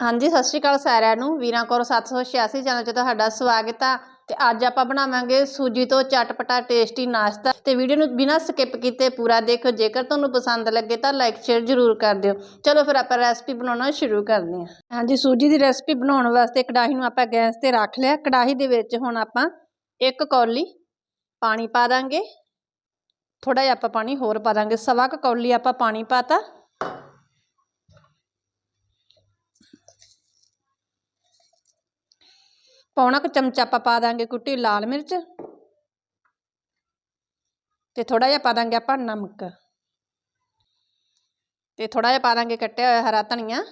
ਹਾਂਜੀ, ਸਤਿ ਸ਼੍ਰੀ ਅਕਾਲ ਸਾਰਿਆਂ ਨੂੰ। ਵੀਰਾਂ ਕੌਰ 786 ਚੈਨਲ 'ਚ ਤੁਹਾਡਾ ਸਵਾਗਤ ਆ। ਤੇ ਅੱਜ ਆਪਾਂ ਬਣਾਵਾਂਗੇ ਸੂਜੀ ਤੋਂ ਚਟਪਟਾ ਟੇਸਟੀ ਨਾਸ਼ਤਾ। ਤੇ ਵੀਡੀਓ ਨੂੰ ਬਿਨਾਂ ਸਕਿਪ ਕੀਤੇ ਪੂਰਾ ਦੇਖੋ ਜੇਕਰ ਤੁਹਾਨੂੰ ਪਸੰਦ ਲੱਗੇ ਤਾਂ ਲਾਈਕ, ਸ਼ੇਅਰ ਜ਼ਰੂਰ ਕਰ ਦਿਓ। ਚਲੋ ਫਿਰ ਆਪਾਂ ਰੈਸਪੀ ਬਣਾਉਣਾ ਸ਼ੁਰੂ ਕਰਦੇ ਹਾਂ। ਹਾਂਜੀ, ਸੂਜੀ ਦੀ ਰੈਸਪੀ ਬਣਾਉਣ ਵਾਸਤੇ ਕੜਾਹੀ ਨੂੰ ਆਪਾਂ ਗੈਸ ਤੇ ਰੱਖ ਲਿਆ। ਕੜਾਹੀ ਦੇ ਵਿੱਚ ਹੁਣ ਆਪਾਂ ਇੱਕ ਕੌਲੀ ਪਾਣੀ ਪਾ ਦਾਂਗੇ। ਥੋੜਾ ਜਿਹਾ ਆਪਾਂ ਪਾਣੀ ਹੋਰ ਪਾ ਦਾਂਗੇ। ਸਵਾ ਕੁ ਕੌਲੀ ਆਪਾਂ ਪਾਣੀ ਪਾਤਾ ਪੌਣਾ ਕੁ ਚਮਚਾ ਆਪਾਂ ਪਾ ਦਾਂਗੇ ਕੁੱਟੀ ਲਾਲ ਮਿਰਚ ਤੇ ਥੋੜਾ ਜਿਹਾ ਪਾ ਦਾਂਗੇ ਆਪਾਂ ਨਮਕ ਤੇ ਥੋੜਾ ਜਿਹਾ ਪਾ ਦਾਂਗੇ ਕੱਟਿਆ ਹੋਇਆ ਹਰਾ ਧਨੀਆ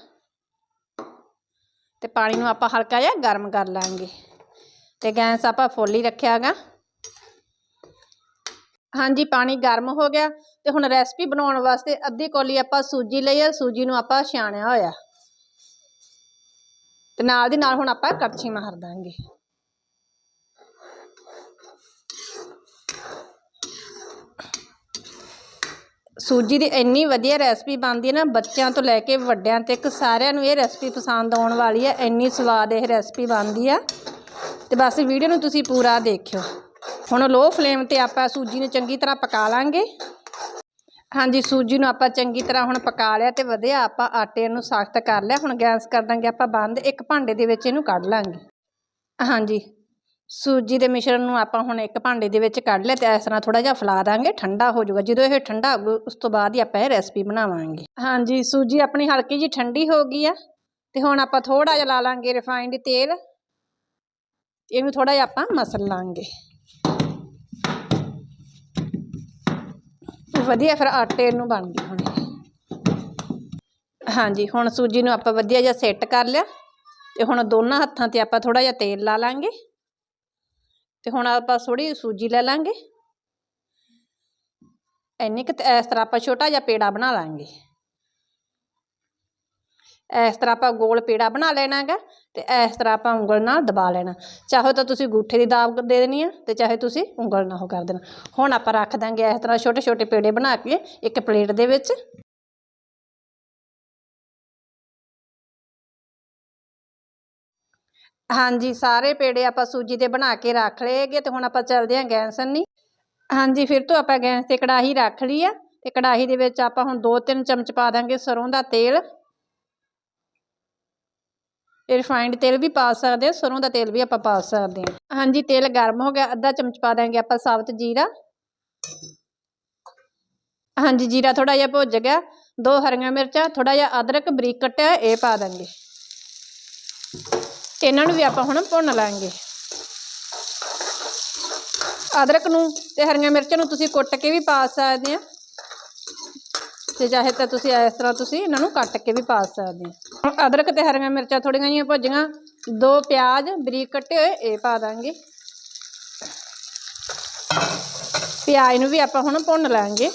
ਤੇ ਪਾਣੀ ਨੂੰ ਆਪਾਂ ਹਲਕਾ ਜਿਹਾ ਗਰਮ ਕਰ ਲਾਂਗੇ ਤੇ ਗੈਸ ਆਪਾਂ ਫੁੱਲ ਹੀ ਰੱਖਿਆਗਾ। ਹਾਂਜੀ, ਪਾਣੀ ਗਰਮ ਹੋ ਗਿਆ ਤੇ ਹੁਣ ਰੈਸਪੀ ਬਣਾਉਣ ਵਾਸਤੇ ਅੱਧੀ ਕੌਲੀ ਆਪਾਂ ਸੂਜੀ ਲਈ ਆ, ਸੂਜੀ ਨੂੰ ਆਪਾਂ ਛਾਣਿਆ ਹੋਇਆ। ਤੇ ਨਾਲ ਦੀ ਨਾਲ ਹੁਣ ਆਪਾਂ ਕੜਛੀ ਮਾਰ ਦਾਂਗੇ। ਸੂਜੀ ਦੀ ਇੰਨੀ ਵਧੀਆ ਰੈਸਪੀ ਬਣਦੀ ਹੈ ਨਾ, ਬੱਚਿਆਂ ਤੋਂ ਲੈ ਕੇ ਵੱਡਿਆਂ ਤੱਕ ਸਾਰਿਆਂ ਨੂੰ ਇਹ ਰੈਸਪੀ ਪਸੰਦ ਆਉਣ ਵਾਲੀ ਹੈ, ਇੰਨੀ ਸਵਾਦ ਇਹ ਰੈਸਪੀ ਬਣਦੀ ਆ। ਤੇ ਬਸ ਵੀਡੀਓ ਨੂੰ ਤੁਸੀਂ ਪੂਰਾ ਦੇਖਿਓ। ਹੁਣ ਲੋ ਫਲੇਮ ਤੇ ਆਪਾਂ ਸੂਜੀ ਨੂੰ ਚੰਗੀ ਤਰ੍ਹਾਂ ਪਕਾ ਲਾਂਗੇ। ਹਾਂਜੀ, ਸੂਜੀ ਨੂੰ ਆਪਾਂ ਚੰਗੀ ਤਰ੍ਹਾਂ ਹੁਣ ਪਕਾ ਲਿਆ ਤੇ ਵਧੀਆ, ਆਪਾਂ ਆਟੇ ਨੂੰ ਸਖਤ ਕਰ ਲਿਆ। ਹੁਣ ਗੈਸ ਕਰ ਦਾਂਗੇ ਆਪਾਂ ਬੰਦ, ਇੱਕ ਭਾਂਡੇ ਦੇ ਵਿੱਚ ਇਹਨੂੰ ਕੱਢ ਲਾਂਗੇ। ਹਾਂਜੀ, ਸੂਜੀ ਦੇ ਮਿਸ਼ਰਣ ਨੂੰ ਆਪਾਂ ਹੁਣ ਇੱਕ ਭਾਂਡੇ ਦੇ ਵਿੱਚ ਕੱਢ ਲਿਆ ਤੇ ਇਸ ਤਰ੍ਹਾਂ ਥੋੜਾ ਜਿਹਾ ਫੈਲਾ ਦਾਂਗੇ, ਠੰਡਾ ਹੋ ਜਾਊਗਾ। ਜਦੋਂ ਇਹ ਠੰਡਾ ਹੋ ਉਸ ਤੋਂ ਬਾਅਦ ਹੀ ਆਪਾਂ ਇਹ ਰੈਸਪੀ ਬਣਾਵਾਂਗੇ। ਹਾਂਜੀ, ਸੂਜੀ ਆਪਣੀ ਹਲਕੀ ਜੀ ਠੰਡੀ ਹੋ ਗਈ ਆ ਤੇ ਹੁਣ ਆਪਾਂ ਥੋੜਾ ਜਿਹਾ ਲਾ ਲਾਂਗੇ ਰਿਫਾਈਨਡ ਤੇਲ। ਇਹਨੂੰ ਥੋੜਾ ਜਿਹਾ ਆਪਾਂ ਮਸਲ ਲਾਂਗੇ। ਵਧੀਆ, ਫਿਰ ਆਟੇ ਨੂੰ ਬਣ ਗਈ ਹੁਣ। ਹਾਂਜੀ, ਹੁਣ ਸੂਜੀ ਨੂੰ ਆਪਾਂ ਵਧੀਆ ਜਿਹਾ ਸੈੱਟ ਕਰ ਲਿਆ। ਤੇ ਹੁਣ ਦੋਨਾਂ ਹੱਥਾਂ ਤੇ ਆਪਾਂ ਥੋੜਾ ਜਿਹਾ ਤੇਲ ਲਾ ਲਾਂਗੇ। ਤੇ ਹੁਣ ਆਪਾਂ ਥੋੜੀ ਸੂਜੀ ਲੈ ਲਾਂਗੇ। ਇੰਨੀ ਕਿ ਇਸ ਤਰ੍ਹਾਂ ਆਪਾਂ ਛੋਟਾ ਜਿਹਾ ਪੇੜਾ ਬਣਾ ਲਾਂਗੇ। ਇਸ ਤਰ੍ਹਾਂ ਆਪਾਂ ਗੋਲ ਪੇੜਾ ਬਣਾ ਲੈਣਾ ਲੈਣਾਗਾ ਤੇ ਇਸ ਤਰ੍ਹਾਂ ਆਪਾਂ ਉਂਗਲ ਨਾਲ ਦਬਾ ਲੈਣਾ। ਚਾਹੇ ਤਾਂ ਤੁਸੀਂ ਗੂਠੇ ਦੀ ਦਾਬ ਦੇ ਦੇਣੀ ਆ ਤੇ ਚਾਹੇ ਤੁਸੀਂ ਉਂਗਲ ਨਾਲ ਉਹ ਕਰ ਦੇਣਾ। ਹੁਣ ਆਪਾਂ ਰੱਖ ਦਾਂਗੇ ਇਸ ਤਰ੍ਹਾਂ ਛੋਟੇ ਛੋਟੇ ਪੇੜੇ ਬਣਾ ਕੇ ਇੱਕ ਪਲੇਟ ਦੇ ਵਿੱਚ। ਹਾਂਜੀ, ਸਾਰੇ ਪੇੜੇ ਆਪਾਂ ਸੂਜੀ ਦੇ ਬਣਾ ਕੇ ਰੱਖ ਲਏਗੇ ਤੇ ਹੁਣ ਆਪਾਂ ਚੱਲਦੇ ਹਾਂ ਗੈਸ ਨਹੀਂ ਹਾਂਜੀ, ਫਿਰ ਤੋਂ ਆਪਾਂ ਗੈਸ ਤੇ ਕੜਾਹੀ ਰੱਖ ਲਈ ਆ ਤੇ ਕੜਾਹੀ ਦੇ ਵਿੱਚ ਆਪਾਂ ਹੁਣ 2-3 ਚਮਚ ਪਾ ਦਾਂਗੇ ਸਰੋਂ ਦਾ ਤੇਲ ਰਿਫਾਈਨਡ ਤੇਲ ਵੀ ਪਾ ਸਕਦੇ ਹਾਂ, ਸਰੋਂ ਦਾ ਤੇਲ ਵੀ ਆਪਾਂ ਪਾ ਸਕਦੇ ਹਾਂ। ਹਾਂਜੀ, ਤੇਲ ਗਰਮ ਹੋ ਗਿਆ, ਅੱਧਾ ਚਮਚ ਪਾ ਦਾਂਗੇ ਆਪਾਂ ਸਾਬਤ ਜੀਰਾ। ਹਾਂਜੀ, ਜੀਰਾ ਥੋੜਾ ਜਿਹਾ ਭੁੱਜ ਗਿਆ, ਦੋ ਹਰੀਆਂ ਮਿਰਚਾਂ ਥੋੜਾ ਜਿਹਾ ਅਦਰਕ, ਬਰੀਕ ਕੱਟਿਆ, ਇਹ ਪਾ ਦਾਂਗੇ ਇਹਨਾਂ ਨੂੰ ਵੀ ਆਪਾਂ ਹੁਣ ਭੁੰਨ ਲਾਂਗੇ। ਅਦਰਕ ਨੂੰ ਤੇ ਹਰੀਆਂ ਮਿਰਚਾਂ ਨੂੰ ਤੁਸੀਂ ਕੁੱਟ ਕੇ ਵੀ ਪਾ ਸਕਦੇ ਆ ਤੇ ਚਾਹੇ ਤਾਂ ਤੁਸੀਂ ਇਸ ਤਰ੍ਹਾਂ ਤੁਸੀਂ ਇਹਨਾਂ ਨੂੰ ਕੱਟ ਕੇ ਵੀ ਪਾ ਸਕਦੇ ਆ ਅਦਰਕ ਤੇ ਹਰੀਆਂ ਮਿਰਚਾਂ ਥੋੜੀਆਂ ਜਿਹੀਆਂ ਭੁੱਜੀਆਂ ਦੋ ਪਿਆਜ਼, ਬਰੀਕ ਕੱਟੇ ਹੋਏ, ਇਹ ਪਾ ਦਾਂਗੇ। ਪਿਆਜ਼ ਨੂੰ ਵੀ ਆਪਾਂ ਹੁਣ ਭੁੰਨ ਲਾਂਗੇ।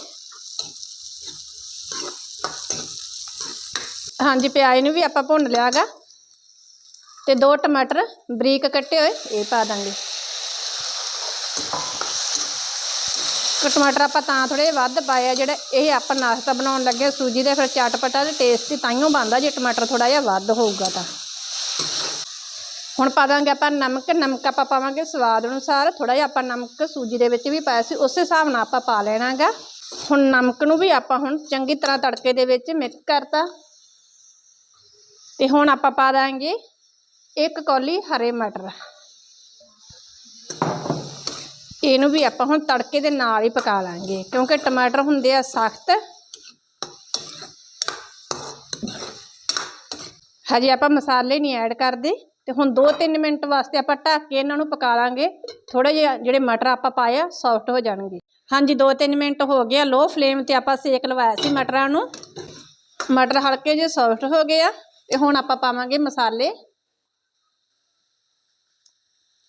ਹਾਂਜੀ, ਪਿਆਜ਼ ਨੂੰ ਵੀ ਆਪਾਂ ਭੁੰਨ ਲਿਆਗਾ। ਤੇ ਦੋ ਟਮਾਟਰ ਬਰੀਕ ਕੱਟੇ ਹੋਏ, ਇਹ ਪਾ ਦਾਂਗੇ। ਟਮਾਟਰ ਆਪਾਂ ਤਾਂ ਥੋੜੇ ਵੱਧ ਪਾਏ ਆ, ਜਿਹੜਾ ਇਹ ਆਪਾਂ ਨਾਸ਼ਤਾ ਬਣਾਉਣ ਲੱਗੇ ਸੂਜੀ ਦੇ, ਫਿਰ ਚਟਪਟਾ ਤੇ ਟੇਸਟੀ ਤਾਈਓ ਬਣਦਾ, ਜੇ ਟਮਾਟਰ ਥੋੜਾ ਜਿਹਾ ਵੱਧ ਹੋਊਗਾ ਤਾਂ। ਹੁਣ ਪਾ ਦਾਂਗੇ ਆਪਾਂ ਨਮਕ ਨਮਕ ਆਪਾਂ ਪਾਵਾਂਗੇ ਸਵਾਦ ਅਨੁਸਾਰ ਥੋੜਾ ਜਿਹਾ ਆਪਾਂ ਨਮਕ ਸੂਜੀ ਦੇ ਵਿੱਚ ਵੀ ਪਾਇਆ ਸੀ, ਉਸੇ ਹਿਸਾਬ ਨਾਲ ਆਪਾਂ ਪਾ ਲੈਣਾਗਾ। ਹੁਣ ਨਮਕ ਨੂੰ ਵੀ ਆਪਾਂ ਹੁਣ ਚੰਗੀ ਤਰ੍ਹਾਂ ਤੜਕੇ ਦੇ ਵਿੱਚ ਮਿਕਸ ਕਰਤਾ। ਤੇ ਹੁਣ ਆਪਾਂ ਪਾ ਦਾਂਗੇ ਇੱਕ ਕੌਲੀ ਹਰੇ ਮਟਰ। ਇਹਨੂੰ ਵੀ ਆਪਾਂ ਹੁਣ ਤੜਕੇ ਦੇ ਨਾਲ ਹੀ ਪਕਾ ਲਾਂਗੇ, ਕਿਉਂਕਿ ਟਮਾਟਰ ਹੁੰਦੇ ਆ ਸਖਤ। ਹਜੇ ਆਪਾਂ ਮਸਾਲੇ ਨਹੀਂ ਐਡ ਕਰਦੇ, ਤੇ ਹੁਣ 2-3 ਮਿੰਟ ਵਾਸਤੇ ਆਪਾਂ ਢੱਕ ਕੇ ਇਹਨਾਂ ਨੂੰ ਪਕਾ ਲਾਂਗੇ। ਥੋੜਾ ਜਿਹਾ ਜਿਹੜੇ ਮਟਰ ਆਪਾਂ ਪਾਏ ਆ ਸੌਫਟ ਹੋ ਜਾਣਗੇ। ਹਾਂਜੀ 2-3 ਮਿੰਟ ਹੋ ਗਏ ਆ ਲੋ ਫਲੇਮ ਤੇ ਆਪਾਂ ਸੇਕ ਲਵਾਇਆ ਸੀ ਮਟਰਾਂ ਨੂੰ। ਮਟਰ ਹਲਕੇ ਜਿਹੇ ਸੌਫਟ ਹੋ ਗਏ ਆ, ਤੇ ਹੁਣ ਆਪਾਂ ਪਾਵਾਂਗੇ ਮਸਾਲੇ।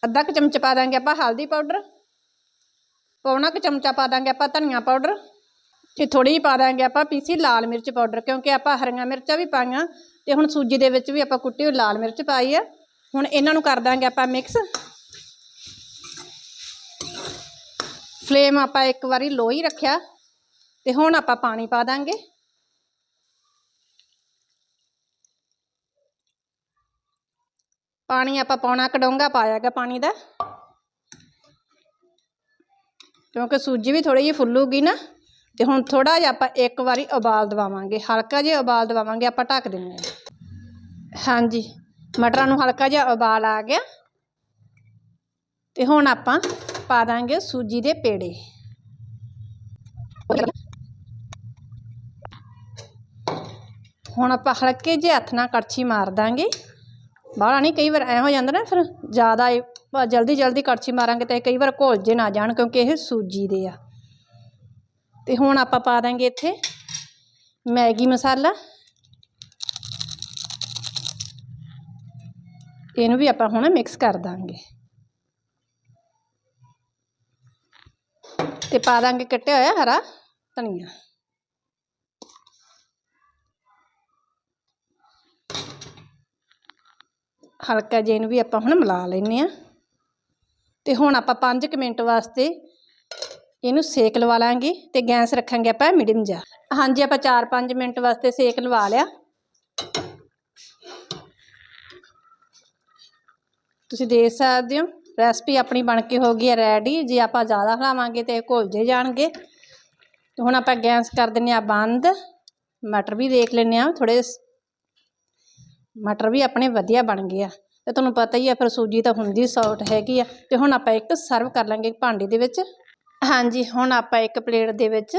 ਅੱਧਾ ਕੁ ਚਮਚ ਪਾ ਦਾਂਗੇ ਆਪਾਂ ਹਲਦੀ ਪਾਊਡਰ। ਪੌਣਾ ਕੁ ਚਮਚਾ ਪਾ ਦਾਂਗੇ ਆਪਾਂ ਧਨੀਆ ਪਾਊਡਰ ਤੇ ਥੋੜੀ ਜਿਹੀ ਪਾ ਦਾਂਗੇ ਆਪਾਂ ਪੀਸੀ ਲਾਲ ਮਿਰਚ ਪਾਊਡਰ, ਕਿਉਂਕਿ ਆਪਾਂ ਹਰੀਆਂ ਮਿਰਚਾਂ ਵੀ ਪਾਈਆਂ ਤੇ ਹੁਣ ਸੂਜੀ ਦੇ ਵਿੱਚ ਵੀ ਆਪਾਂ ਕੁੱਟੀ ਹੋਈ ਲਾਲ ਮਿਰਚ ਪਾਈ ਆ। ਹੁਣ ਇਹਨਾਂ ਨੂੰ ਕਰ ਦਾਂਗੇ ਆਪਾਂ ਮਿਕਸ। ਫਲੇਮ ਆਪਾਂ ਇੱਕ ਵਾਰੀ ਲੋ ਹੀ ਰੱਖਿਆ ਤੇ ਹੁਣ ਆਪਾਂ ਪਾਣੀ ਪਾ ਦਾਂਗੇ। ਪਾਣੀ ਆਪਾਂ ਪੌਣਾ ਕਡੋਂਗਾ ਪਾਇਆਗਾ ਪਾਣੀ ਦਾ। ਕਿਉਂਕਿ ਸੂਜੀ ਵੀ ਥੋੜੀ ਜਿਹੀ ਫੁੱਲੂਗੀ ਨਾ, ਤੇ ਹੁਣ ਥੋੜਾ ਜਿਹਾ ਆਪਾਂ ਇੱਕ ਵਾਰੀ ਉਬਾਲ ਦਵਾਵਾਂਗੇ, ਹਲਕਾ ਜਿਹਾ ਉਬਾਲ ਦਵਾਵਾਂਗੇ, ਆਪਾਂ ਢੱਕ ਦਿੰਦੇ ਹਾਂ। ਹਾਂਜੀ, ਮਟਰਾਂ ਨੂੰ ਹਲਕਾ ਜਿਹਾ ਉਬਾਲ ਆ ਗਿਆ। ਤੇ ਹੁਣ ਆਪਾਂ ਪਾ ਦਾਂਗੇ ਸੂਜੀ ਦੇ ਪੇੜੇ। ਹੁਣ ਆਪਾਂ ਹਲਕੇ ਜਿਹੇ ਹੱਥ ਨਾਲ ਕੜਛੀ ਮਾਰ ਦਾਂਗੇ। ਬਾਹਲਾ ਨਹੀਂ, ਕਈ ਵਾਰ ਐ ਹੋ ਜਾਂਦਾ ਨਾ, ਫਿਰ ਜ਼ਿਆਦਾ ਇਹ ਜਲਦੀ ਜਲਦੀ ਕੜਛੀ ਮਾਰਾਂਗੇ ਤਾਂ ਇਹ ਕਈ ਵਾਰ ਘੁਲ ਜੇ ਨਾ ਜਾਣ ਕਿਉਂਕਿ ਇਹ ਸੂਜੀ ਦੇ ਆ। ਤੇ ਹੁਣ ਆਪਾਂ ਪਾ ਦਾਂਗੇ ਇੱਥੇ ਮੈਗੀ ਮਸਾਲਾ। ਇਹਨੂੰ ਵੀ ਆਪਾਂ ਹੁਣ ਮਿਕਸ ਕਰ ਦਾਂਗੇ। ਤੇ ਪਾ ਦਾਂਗੇ ਕੱਟਿਆ ਹੋਇਆ ਹਰਾ ਧਨੀਆ। ਹਲਕਾ ਜਿਹਾ ਇਹਨੂੰ ਵੀ ਆਪਾਂ ਹੁਣ ਮਿਲਾ ਲੈਨੇ ਆ ਤੇ ਹੁਣ ਆਪਾਂ 5 ਕੁ ਮਿੰਟ ਵਾਸਤੇ ਇਹਨੂੰ ਸੇਕ ਲਵਾ ਲਾਂਗੇ ਤੇ ਗੈਸ ਰੱਖਾਂਗੇ ਆਪਾਂ ਮੀਡੀਅਮ ਜਾ ਹਾਂਜੀ, ਆਪਾਂ 4-5 ਮਿੰਟ ਵਾਸਤੇ ਸੇਕ ਲਵਾ ਲਿਆ। ਤੁਸੀਂ ਦੇਖ ਸਕਦੇ ਹੋ, ਰੈਸਪੀ ਆਪਣੀ ਬਣ ਕੇ ਹੋ ਗਈ ਹੈ ਰੈਡੀ ਜੇ ਆਪਾਂ ਜ਼ਿਆਦਾ ਹਿਲਾਵਾਂਗੇ ਤੇ ਘੁਲ ਜੇ ਜਾਣਗੇ। ਹੁਣ ਆਪਾਂ ਗੈਸ ਕਰ ਦਿੰਨੇ ਆ ਬੰਦ। ਮਟਰ ਵੀ ਦੇਖ ਲੈਨੇ ਆ ਥੋੜੇ ਮਟਰ ਵੀ ਆਪਣੇ ਵਧੀਆ ਬਣ ਗਏ ਆ। ਤੇ ਤੁਹਾਨੂੰ ਪਤਾ ਹੀ ਆ, ਫਿਰ ਸੂਜੀ ਤਾਂ ਹੁੰਦੀ ਸੌਫਟ ਹੈਗੀ ਆ। ਤੇ ਹੁਣ ਆਪਾਂ ਇੱਕ ਸਰਵ ਕਰ ਲਾਂਗੇ ਭਾਂਡੇ ਦੇ ਵਿੱਚ। ਹਾਂਜੀ, ਹੁਣ ਆਪਾਂ ਇੱਕ ਪਲੇਟ ਦੇ ਵਿੱਚ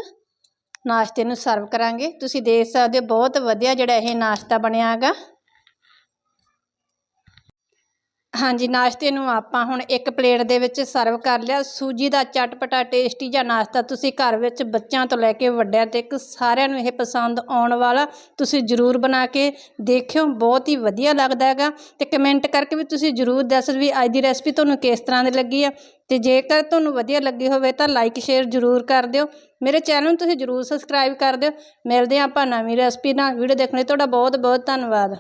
ਨਾਸ਼ਤੇ ਨੂੰ ਸਰਵ ਕਰਾਂਗੇ। ਤੁਸੀਂ ਦੇਖ ਸਕਦੇ ਹੋ, ਬਹੁਤ ਵਧੀਆ ਜਿਹੜਾ ਇਹ ਨਾਸ਼ਤਾ ਬਣਿਆ ਹੈਗਾ। ਹਾਂਜੀ, ਨਾਸ਼ਤੇ ਨੂੰ ਆਪਾਂ ਹੁਣ ਇੱਕ ਪਲੇਟ ਦੇ ਵਿੱਚ ਸਰਵ ਕਰ ਲਿਆ। ਸੂਜੀ ਦਾ ਚਟਪਟਾ ਟੇਸਟੀ ਜਿਹਾ ਨਾਸ਼ਤਾ ਤੁਸੀਂ ਘਰ ਵਿੱਚ ਬੱਚਿਆਂ ਤੋਂ ਲੈ ਕੇ ਵੱਡਿਆਂ ਤੱਕ ਸਾਰਿਆਂ ਨੂੰ ਇਹ ਪਸੰਦ ਆਉਣ ਵਾਲਾ ਤੁਸੀਂ ਜ਼ਰੂਰ ਬਣਾ ਕੇ ਦੇਖਿਓ, ਬਹੁਤ ਹੀ ਵਧੀਆ ਲੱਗਦਾ ਹੈਗਾ। ਤੇ ਕਮੈਂਟ ਕਰਕੇ ਵੀ ਤੁਸੀਂ ਜ਼ਰੂਰ ਦੱਸ ਵੀ ਅੱਜ ਦੀ ਰੈਸਪੀ ਤੁਹਾਨੂੰ ਕਿਸ ਤਰ੍ਹਾਂ ਦੀ ਲੱਗੀ ਆ। ਤੇ ਜੇਕਰ ਤੁਹਾਨੂੰ ਵਧੀਆ ਲੱਗੀ ਹੋਵੇ ਤਾਂ ਲਾਈਕ, ਸ਼ੇਅਰ ਜ਼ਰੂਰ ਕਰ ਦਿਓ। ਮੇਰੇ ਚੈਨਲ ਨੂੰ ਤੁਸੀਂ ਜ਼ਰੂਰ ਸਬਸਕ੍ਰਾਈਬ ਕਰ ਦਿਓ। ਮਿਲਦੇ ਹਾਂ ਆਪਾਂ ਨਵੀਂ ਰੈਸਪੀ ਨਾਲ। ਵੀਡੀਓ ਦੇਖਣ ਲਈ ਤੁਹਾਡਾ ਬਹੁਤ ਬਹੁਤ ਧੰਨਵਾਦ।